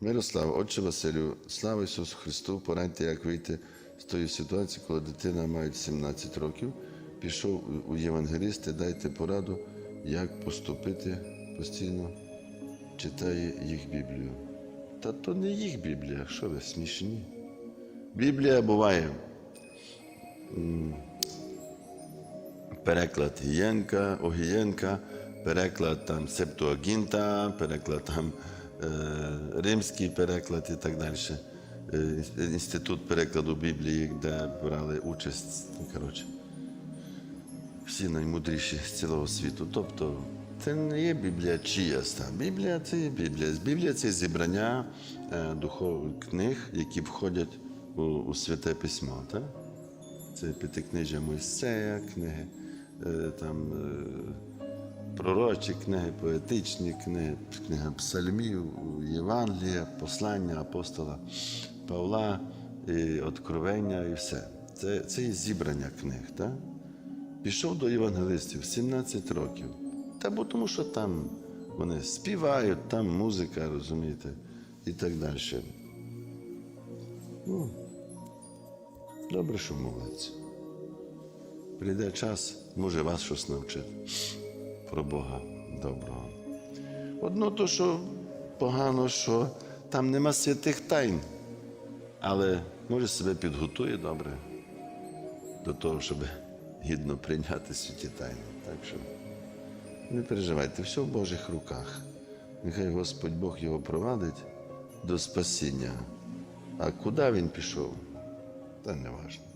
Мирослав, отче Василю, слава Ісусу Христу, порадьте, як вийти з тої ситуації, коли дитина має 17 років, пішов у євангелісти, дайте пораду, як поступити постійно, читає їх Біблію. Та то не їх Біблія, що ви смішні. Біблія буває переклад Гієнка, Огієнка, переклад там Септуагінта, переклад там римський переклад і так далі. Е, Інститут перекладу Біблії, де брали участь, ну, коротше, всі наймудріші з цілого світу. Тобто це не є Біблія чиясь. Біблія це є Біблія. Біблія це зібрання е, духовних книг, які входять у, у святе письмо. Так? Це п'ятикнижжя Мойсея, книги, е, там, е, пророчі книги, поетичні книги, книга псальмів, Євангелія, послання апостола Павла, і Откровення і все. Це, це є зібрання книг. Так? Пішов до євангелистів 17 років. Та бо тому, що там вони співають, там музика, розумієте, і так далі. Ну, добре, що моляться. Прийде час, може вас щось навчити про Бога доброго. Одно то, що погано, що там нема святих тайн, але може себе підготує добре до того, щоб гідно прийняти святі тайни. Так що не переживайте, все в Божих руках. Нехай Господь Бог його провадить до спасіння. А куди він пішов, та не важливо.